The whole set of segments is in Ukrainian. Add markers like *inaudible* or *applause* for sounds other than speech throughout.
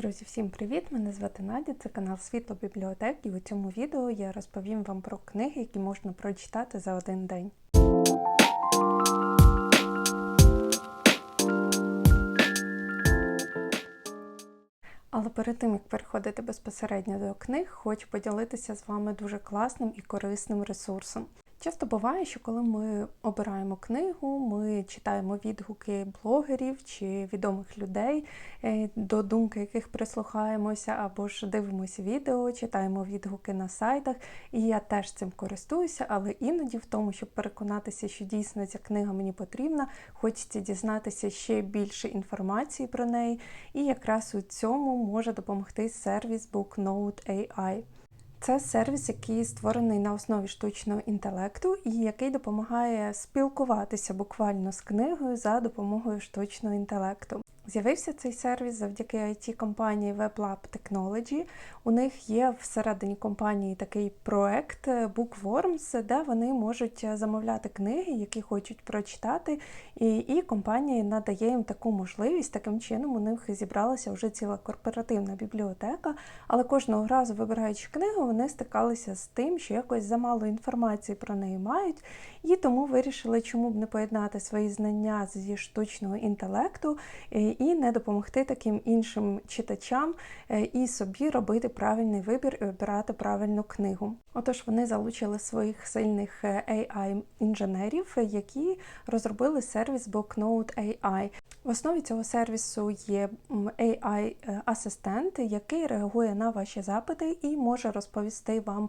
Друзі, всім привіт! Мене звати Надя, це канал Світло Бібліотек, і у цьому відео я розповім вам про книги, які можна прочитати за один день. Але перед тим як переходити безпосередньо до книг, хочу поділитися з вами дуже класним і корисним ресурсом. Часто буває, що коли ми обираємо книгу, ми читаємо відгуки блогерів чи відомих людей, е, до думки яких прислухаємося, або ж дивимося відео, читаємо відгуки на сайтах. І я теж цим користуюся, але іноді в тому, щоб переконатися, що дійсно ця книга мені потрібна, хочеться дізнатися ще більше інформації про неї. І якраз у цьому може допомогти сервіс BookNote AI. Це сервіс, який створений на основі штучного інтелекту і який допомагає спілкуватися буквально з книгою за допомогою штучного інтелекту. З'явився цей сервіс завдяки it компанії WebLab Technology. У них є всередині компанії такий проект Bookworms, де вони можуть замовляти книги, які хочуть прочитати, і, і компанія надає їм таку можливість. Таким чином у них зібралася вже ціла корпоративна бібліотека, але кожного разу, вибираючи книгу, вони стикалися з тим, що якось замало інформації про неї мають, і тому вирішили, чому б не поєднати свої знання зі штучного інтелекту і не допомогти таким іншим читачам е, і собі робити правильний вибір і обирати правильну книгу. Отож, вони залучили своїх сильних е, AI-інженерів, які розробили сервіс BookNote AI. В основі цього сервісу є AI-асистент, який реагує на ваші запити і може розповісти вам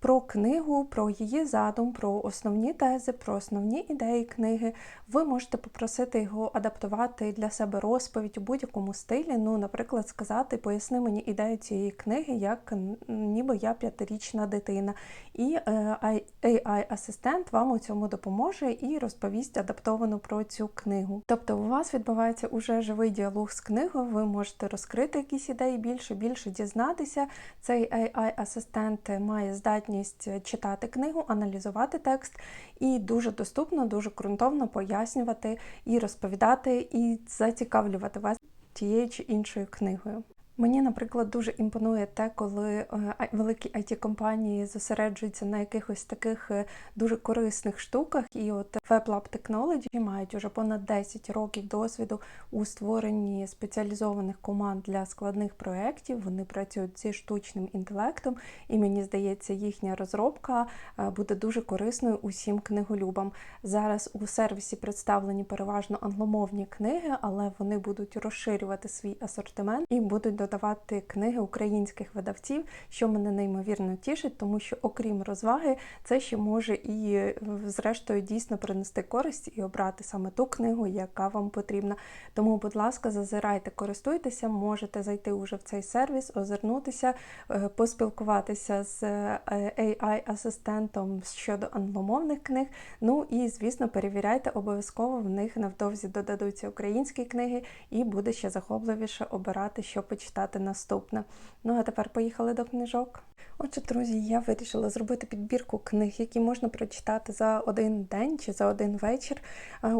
про книгу, про її задум, про основні тези, про основні ідеї книги. Ви можете попросити його адаптувати для себе розповідь у будь-якому стилі. Ну, наприклад, сказати, поясни мені ідею цієї книги, як ніби я п'ятирічна дитина. І е, AI-асистент вам у цьому допоможе і розповість адаптовану про цю книгу. Тобто, у вас відбувається уже живий діалог з книгою, ви можете розкрити якісь ідеї більше, більше дізнатися. Цей AI-асистент має здатність здатність читати книгу, аналізувати текст і дуже доступно, дуже ґрунтовно пояснювати і розповідати, і зацікавлювати вас тією чи іншою книгою. Мені, наприклад, дуже імпонує те, коли е, великі it компанії зосереджуються на якихось таких е, дуже корисних штуках. І от WebLab Technology мають уже понад 10 років досвіду у створенні спеціалізованих команд для складних проєктів. Вони працюють зі штучним інтелектом, і мені здається, їхня розробка е, буде дуже корисною усім книголюбам. Зараз у сервісі представлені переважно англомовні книги, але вони будуть розширювати свій асортимент і будуть додавати книги українських видавців, що мене неймовірно тішить, тому що, окрім розваги, це ще може і, зрештою, дійсно принести користь і обрати саме ту книгу, яка вам потрібна. Тому, будь ласка, зазирайте, користуйтеся, можете зайти уже в цей сервіс, озирнутися, е, поспілкуватися з е, AI-асистентом щодо англомовних книг. Ну і, звісно, перевіряйте, обов'язково в них невдовзі додадуться українські книги, і буде ще захопливіше обирати, що почитати читати наступне. Ну а тепер поїхали до книжок. Отже, друзі, я вирішила зробити підбірку книг, які можна прочитати за один день чи за один вечір.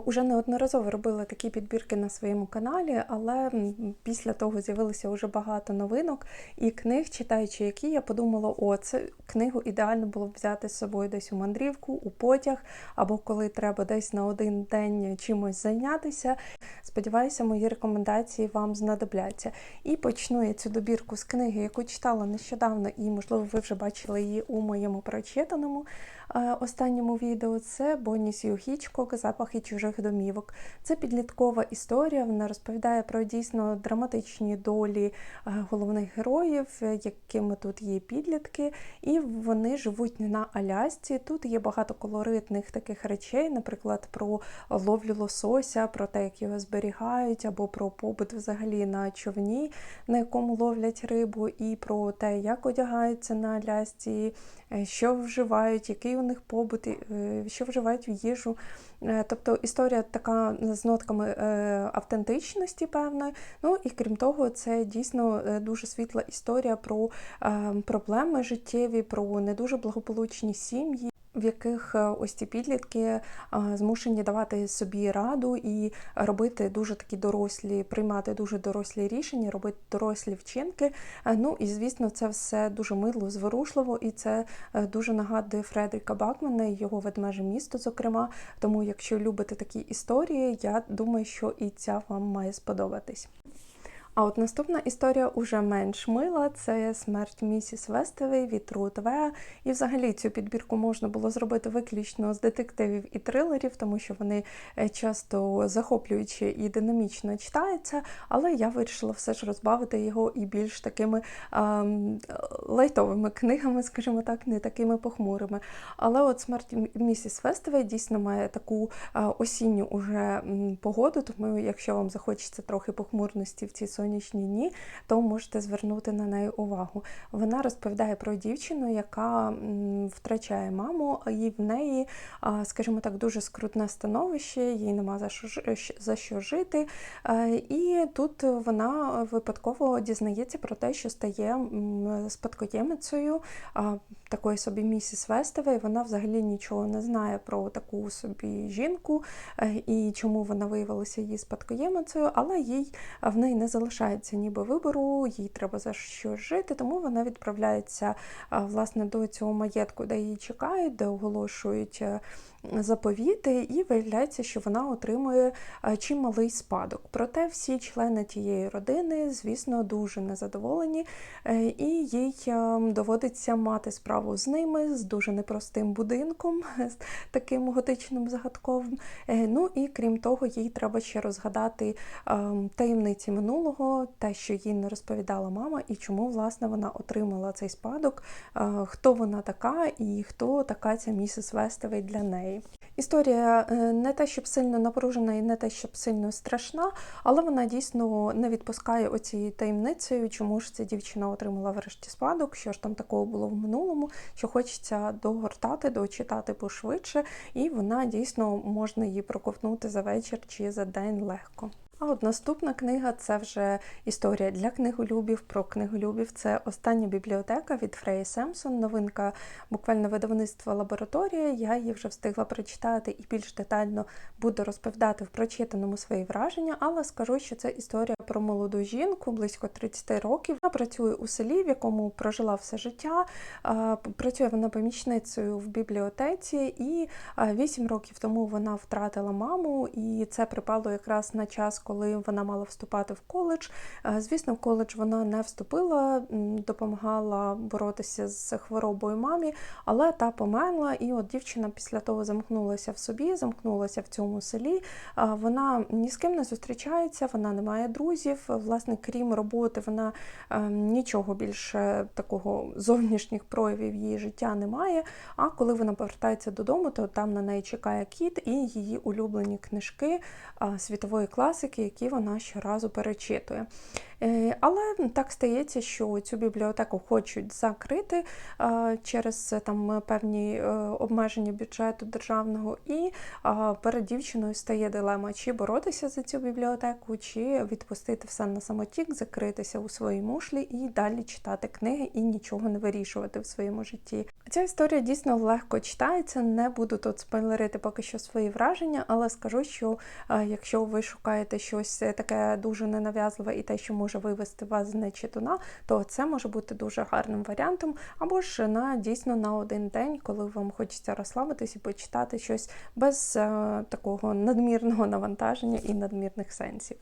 Уже неодноразово робила такі підбірки на своєму каналі, але після того з'явилося вже багато новинок і книг, читаючи які, я подумала, о, це книгу ідеально було б взяти з собою десь у мандрівку, у потяг, або коли треба десь на один день чимось зайнятися. Сподіваюся, мої рекомендації вам знадобляться. І почну я цю добірку з книги, яку читала нещодавно, і, можливо, ви вже бачили її у моєму прочитаному е, останньому відео. Це Бонні Сью Хічкок Запахи чужих домівок. Це підліткова історія. Вона розповідає про дійсно драматичні долі е, головних героїв, якими тут є підлітки, і вони живуть на Алясці. Тут є багато колоритних таких речей, наприклад, про ловлю лосося, про те, як його зберігають, або про побут взагалі на човні, на якому ловлять рибу, і про те, як одягаються на Алясці, е, що вживають, який у них побут, е, що вживають в їжу. Е, тобто історія така з нотками автентичності, певної. Ну і крім того, це дійсно дуже світла історія про проблеми життєві, про не дуже благополучні сім'ї. В яких е, ось ці підлітки е, змушені давати собі раду і робити дуже такі дорослі, приймати дуже дорослі рішення, робити дорослі вчинки. Е, Ну і звісно, це все дуже мило, зворушливо, і це дуже нагадує Фредріка Бакмана і його ведмеже місто, зокрема. Тому, якщо любите такі історії, я думаю, що і ця вам має сподобатись. А от наступна історія уже менш мила. Це смерть місіс Вестевий від Рут Веа. І взагалі цю підбірку можна було зробити виключно з детективів і трилерів, тому що вони е, часто захоплюючі і динамічно читаються. Але я вирішила все ж розбавити його і більш такими ем, лайтовими книгами, скажімо так, не такими похмурими. Але от смерть місіс Вестевей дійсно має таку осінню уже погоду, тому якщо вам захочеться трохи похмурності в ці сонячні дні, то можете звернути на неї увагу. Вона розповідає про дівчину, яка втрачає маму, і в неї, скажімо так, дуже скрутне становище, їй нема за що, за що жити. Е, І тут вона випадково дізнається про те, що стає спадкоємицею такої собі місіс Вестевої. Вона взагалі нічого не знає про таку собі жінку е, і чому вона виявилася її спадкоємицею, але їй в неї не залишається ніби вибору, їй треба за що жити, тому вона відправляється власне до цього маєтку, де її чекають, де оголошують е, заповіти, і виявляється, що вона отримує е, чималий спадок. Проте всі члени тієї родини, звісно, дуже незадоволені, е, і їй е, доводиться мати справу з ними, з дуже непростим будинком, *laughs* з таким готичним загадковим. Е, Ну і крім того, їй треба ще розгадати ем, таємниці минулого, те, що їй не розповідала мама, і чому власне вона отримала цей спадок, хто вона така і хто така ця місіс Вестевей для неї. Історія е, не те, щоб сильно напружена і не те, щоб сильно страшна, але вона дійсно не відпускає оцією таємницею, чому ж ця дівчина отримала врешті спадок, що ж там такого було в минулому, що хочеться догортати, дочитати пошвидше, і вона дійсно можна її проковтнути за вечір чи за день легко. А от наступна книга це вже історія для книголюбів про книголюбів. Це остання бібліотека від Фреї Семсон. Новинка буквально видавництва лабораторія. Я її вже встигла прочитати і більш детально буду розповідати в прочитаному свої враження, але скажу, що це історія про молоду жінку близько 30 років. Вона працює у селі, в якому прожила все життя. Працює вона помічницею в бібліотеці, і 8 років тому вона втратила маму, і це припало якраз на час, коли вона мала вступати в коледж. Е, Звісно, в коледж вона не вступила, допомагала боротися з хворобою мамі, але та померла. І от дівчина після того замкнулася в собі, замкнулася в цьому селі. Вона ні з ким не зустрічається, вона не має друзів. Власне, крім роботи, вона е, нічого більше такого зовнішніх проявів її життя немає. А коли вона повертається додому, то там на неї чекає кіт і її улюблені книжки світової класики, які вона щоразу перечитує. Е, Але так стається, що цю бібліотеку хочуть закрити е, через е, там певні обмеження бюджету державного, і перед дівчиною стає дилема, чи боротися за цю бібліотеку, чи відпустити все на самотік, закритися у своїй мушлі і далі читати книги і нічого не вирішувати в своєму житті. Ця історія дійсно легко читається. Не буду тут спойлерити поки що свої враження, але скажу, що якщо ви шукаєте щось таке дуже ненав'язливе і те, що може вивести вас з нечитуна, то це може бути дуже гарним варіантом, або ж на дійсно на один день, коли вам хочеться розслабитись і почитати щось без е, такого надмірного навантаження і надмірних сенсів.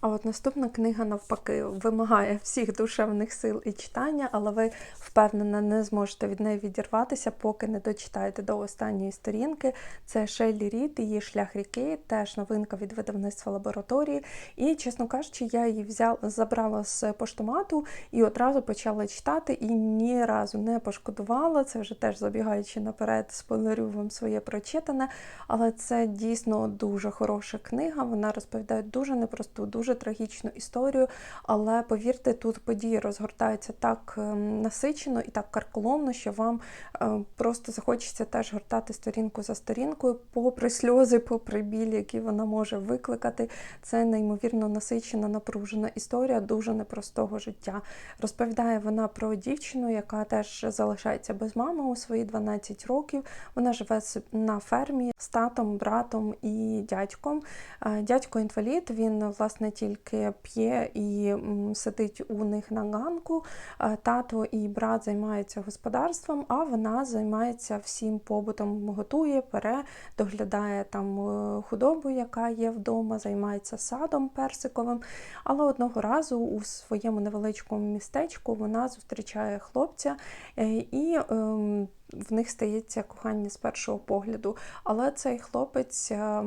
А от наступна книга, навпаки, вимагає всіх душевних сил і читання, але ви впевнена не зможете від неї відірватися, поки не дочитаєте до останньої сторінки. Це Шейлі Рід, її шлях ріки, теж новинка від видавництва лабораторії. І, чесно кажучи, я її взяла, забрала з поштомату і одразу почала читати, і ні разу не пошкодувала. Це вже теж забігаючи наперед, спойлерю вам своє прочитане. Але це дійсно дуже хороша книга. Вона розповідає дуже непросту, дуже трагічну історію. Але повірте, тут події розгортаються так ем, насичено і так карколомно, що вам е, просто захочеться теж гортати сторінку за сторінкою, попри сльози, попри біль, які вона може викликати. Це неймовірно насичена, напружена історія дуже непростого життя. Розповідає вона про дівчину, яка теж залишається без мами у свої 12 років. Вона живе на фермі з татом, братом і дядьком. Е, Дядько інвалід, він власне тільки п'є і сидить у них на ганку. Е, Тато і брат займаються господарством, а вона займається всім побутом, готує, пере, доглядає там е, худобу, яка є вдома, займається садом персиковим. Але одного разу у своєму невеличкому містечку вона зустрічає хлопця е, і. В них стається кохання з першого погляду. Але цей хлопець е,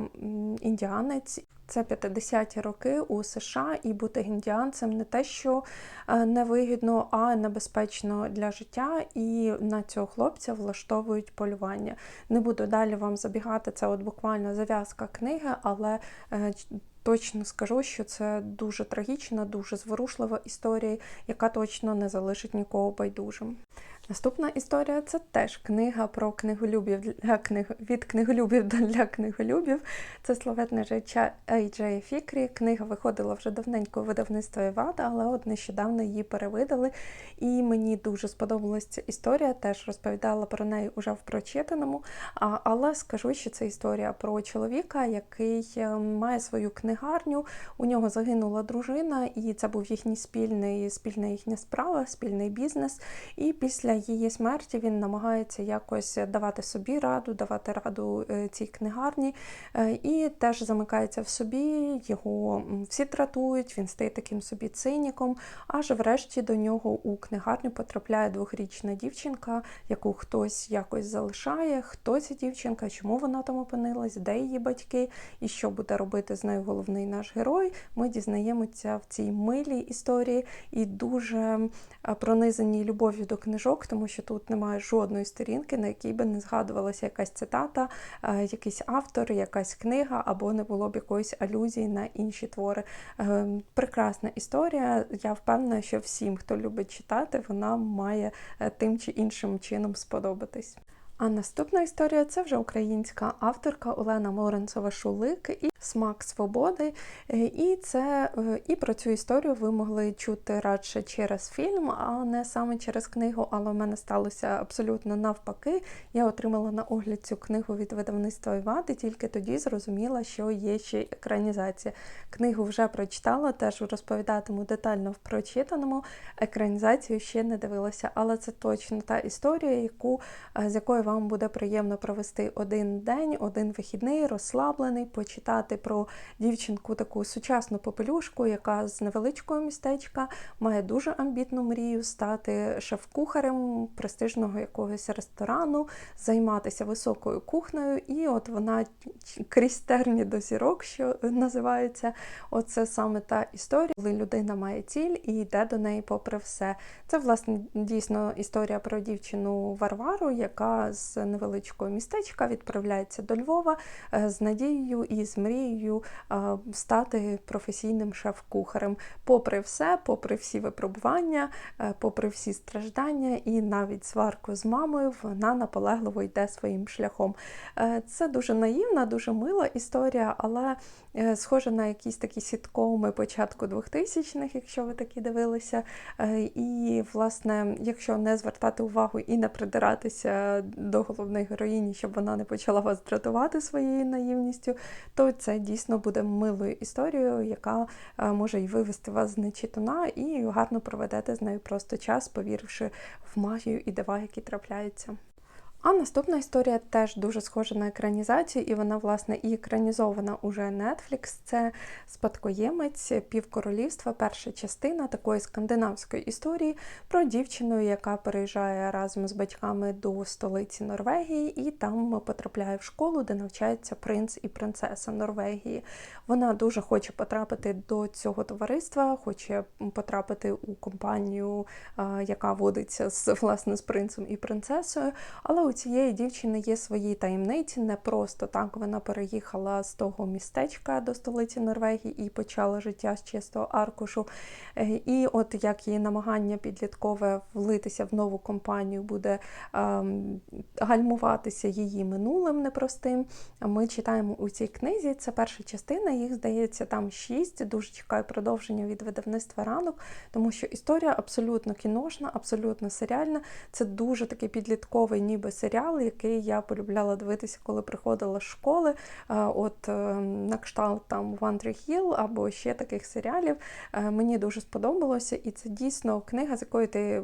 індіанець. Це 50-ті роки у США, і бути індіанцем не те, що е, невигідно, а небезпечно для життя. І на цього хлопця влаштовують полювання. Не буду далі вам забігати. Це от буквально зав'язка книги, але е, точно скажу, що це дуже трагічна, дуже зворушлива історія, яка точно не залишить нікого байдужим. Наступна історія це теж книга про книголюбів для книг від книголюбів для книголюбів. Це славетне життя Ейджея Фікрі. Книга виходила вже давненько у видавництво Івада, але от нещодавно її перевидали. І мені дуже сподобалась ця історія. Теж розповідала про неї уже в прочитаному. Але скажу, що це історія про чоловіка, який е, має свою книгарню. У нього загинула дружина, і це був їхній спільний, спільна їхня справа, спільний бізнес. І після її смерті він намагається якось давати собі раду, давати раду е, цій книгарні, е, і теж замикається в собі. Його всі дратують, він стає таким собі циніком. Аж врешті до нього у книгарню потрапляє двохрічна дівчинка, яку хтось якось залишає. Хто ця дівчинка, чому вона там опинилась, де її батьки, і що буде робити з нею головний наш герой. Ми дізнаємося в цій милій історії і дуже пронизаній любов'ю до книжок, тому що тут немає жодної сторінки, на якій би не згадувалася якась цитата, е, якийсь автор, якась книга, або не було б якоїсь алюзії на інші твори. Е, Прекрасна історія. Я впевнена, що всім, хто любить читати, вона має е, тим чи іншим чином сподобатись. А наступна історія це вже українська авторка Олена Моренцева Шулик і Смак свободи. І це е, і про цю історію ви могли чути радше через фільм, а не саме через книгу. Але в мене сталося абсолютно навпаки. Я отримала на огляд цю книгу від видавництва Івади, тільки тоді зрозуміла, що є ще екранізація. Книгу вже прочитала, теж розповідатиму детально в прочитаному. Екранізацію ще не дивилася, але це точно та історія, яку е, з якою вам буде приємно провести один день, один вихідний, розслаблений, почитати про дівчинку, таку сучасну попелюшку, яка з невеличкого містечка має дуже амбітну мрію стати шеф-кухарем престижного якогось ресторану, займатися високою кухнею, і от вона крізь терні до зірок, що називається. Оце саме та історія, коли людина має ціль і йде до неї попри все. Це, власне, дійсно історія про дівчину Варвару, яка з невеличкого містечка відправляється до Львова е, з надією і з мрією е, стати професійним шеф-кухарем. Попри все, попри всі випробування, е, попри всі страждання і навіть сварку з мамою, вона наполегливо йде своїм шляхом. Це дуже наївна, дуже мила історія, але схожа на якісь такі сіткоми початку 2000-х, якщо ви такі дивилися. І, власне, якщо не звертати увагу і не придиратися до головної героїні, щоб вона не почала вас дратувати своєю наївністю, то це дійсно буде милою історією, яка е, може і вивести вас з нечитуна, і гарно проведете з нею просто час, повіривши в магію і дива, які трапляються. А наступна історія теж дуже схожа на екранізацію, і вона, власне, і екранізована уже Netflix. Це спадкоємець півкоролівства, перша частина такої скандинавської історії про дівчину, яка переїжджає разом з батьками до столиці Норвегії, і там потрапляє в школу, де навчається принц і принцеса Норвегії. Вона дуже хоче потрапити до цього товариства, хоче потрапити у компанію, яка водиться з власне з принцем і принцесою. Але у цієї дівчини є свої таємниці. Не просто так вона переїхала з того містечка до столиці Норвегії і почала життя з чистого аркушу. Е, І от як її намагання підліткове влитися в нову компанію буде ем, гальмуватися її минулим непростим. Ми читаємо у цій книзі. Це перша частина, їх здається там шість. Дуже чекаю продовження від видавництва ранок, тому що історія абсолютно кіношна, абсолютно серіальна. Це дуже такий підлітковий, ніби серіал, який я полюбляла дивитися, коли приходила з школи. Е, От е, на кшталт там One Tree або ще таких серіалів. Е, Мені дуже сподобалося, і це дійсно книга, з якої ти.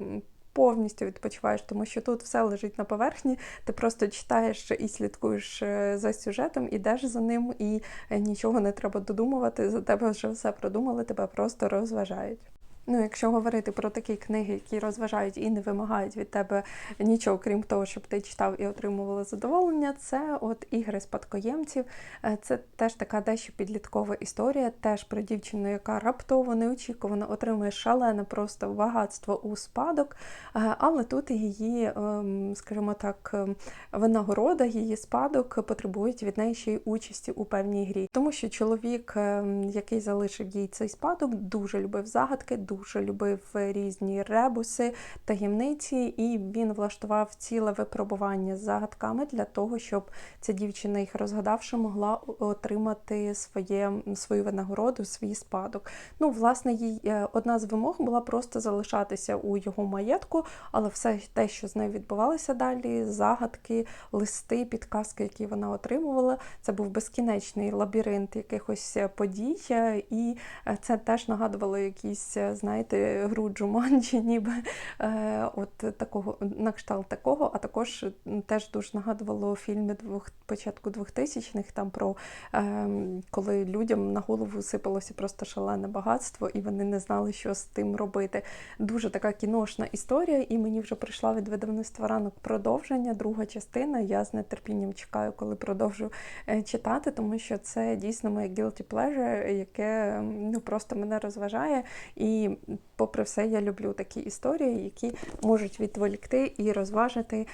Повністю відпочиваєш, тому що тут все лежить на поверхні. Ти просто читаєш і слідкуєш за сюжетом, ідеш за ним, і нічого не треба додумувати. За тебе вже все продумали, тебе просто розважають. Ну, якщо говорити про такі книги, які розважають і не вимагають від тебе нічого, крім того, щоб ти читав і отримувала задоволення, це от ігри спадкоємців. Е, Це теж така дещо підліткова історія, теж про дівчину, яка раптово неочікувано отримує шалене просто багатство у спадок. Е, Але тут її, ем, скажімо так, ем, винагорода, її спадок потребують від неї ще й участі у певній грі. Тому що чоловік, ем, який залишив їй цей спадок, дуже любив загадки, дуже любив різні ребуси, таємниці, і він влаштував ціле випробування з загадками для того, щоб ця дівчина, їх розгадавши, могла отримати своє, свою винагороду, свій спадок. Ну, власне, їй е, одна з вимог була просто залишатися у його маєтку, але все те, що з нею відбувалося далі, загадки, листи, підказки, які вона отримувала, це був безкінечний лабіринт якихось подій, е, і е, це теж нагадувало якісь, е, знаєте, гру Джуманджі, *laughs* ніби е, от такого на кшталт такого, а також теж дуже нагадувало фільми двох початку 2000-х, там про е, коли людям на голову сипалося просто шалене багатство, і вони не знали, що з тим робити. Дуже така кіношна історія, і мені вже прийшла від видавництва ранок продовження, друга частина. Я з нетерпінням чекаю, коли продовжу е, читати, тому що це дійсно моє guilty pleasure, яке ну просто мене розважає. І попри все, я люблю такі історії, які можуть відволікти і розважити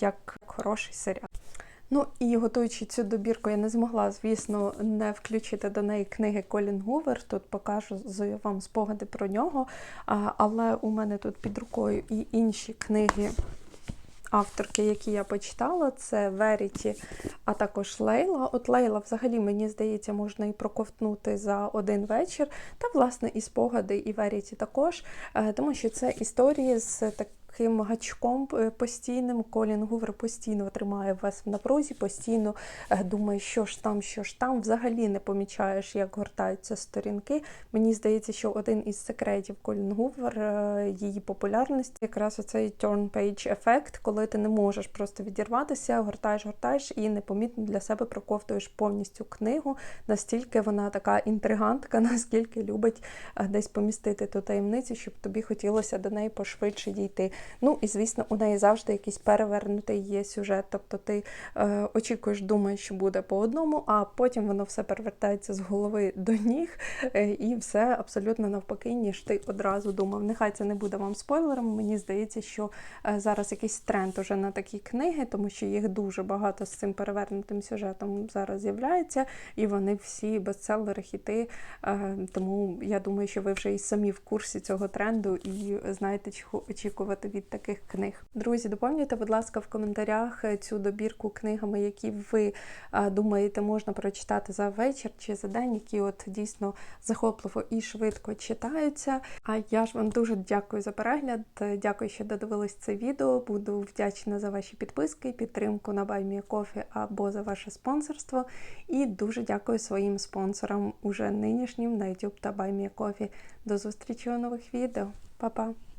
як хороший серіал. Ну і готуючи цю добірку, я не змогла, звісно, не включити до неї книги Колін Гувер. Тут покажу вам спогади про нього. Але у мене тут під рукою і інші книги. Авторки, які я почитала, це Веріті, а також Лейла. От Лейла, взагалі, мені здається, можна і проковтнути за один вечір. Та, власне, і спогади, і Веріті також, е, тому що це історії з таким гачком е, постійним. Колін Гувер постійно тримає вас в напрузі, постійно е, думає, що ж там, що ж там. Взагалі не помічаєш, як гортаються сторінки. Мені здається, що один із секретів Колін Гувер, е, її популярності, якраз оцей turn page ефект, коли ти не можеш просто відірватися, гортаєш, гортаєш і непомітно для себе проковтуєш повністю книгу. Настільки вона така інтригантка, *laughs* наскільки любить десь помістити ту таємницю, щоб тобі хотілося до неї пошвидше дійти. Ну і звісно, у неї завжди якийсь перевернутий є сюжет. Тобто ти е, очікуєш, думаєш, що буде по одному, а потім воно все перевертається з голови до ніг, е, і все абсолютно навпаки, ніж ти одразу думав. Нехай це не буде вам спойлером. Мені здається, що е, зараз якийсь тренд уже на такі книги, тому що їх дуже багато з цим перевернутим сюжетом зараз з'являється, і вони всі бестселери, хіти. Е, Тому я думаю, що ви вже і самі в курсі цього тренду і знаєте, чого очікувати від таких книг. Друзі, доповнюйте, будь ласка, в коментарях е, цю добірку книгами, які ви е, думаєте, можна прочитати за вечір чи за день, які от дійсно захопливо і швидко читаються. А я ж вам дуже дякую за перегляд. е, Дякую, що додивились це відео. Буду вдячна за ваші підписки, підтримку на BuyMeACoffee або за ваше спонсорство. І дуже дякую своїм спонсорам уже нинішнім на YouTube та BuyMeACoffee. До зустрічі у нових відео. Па-па!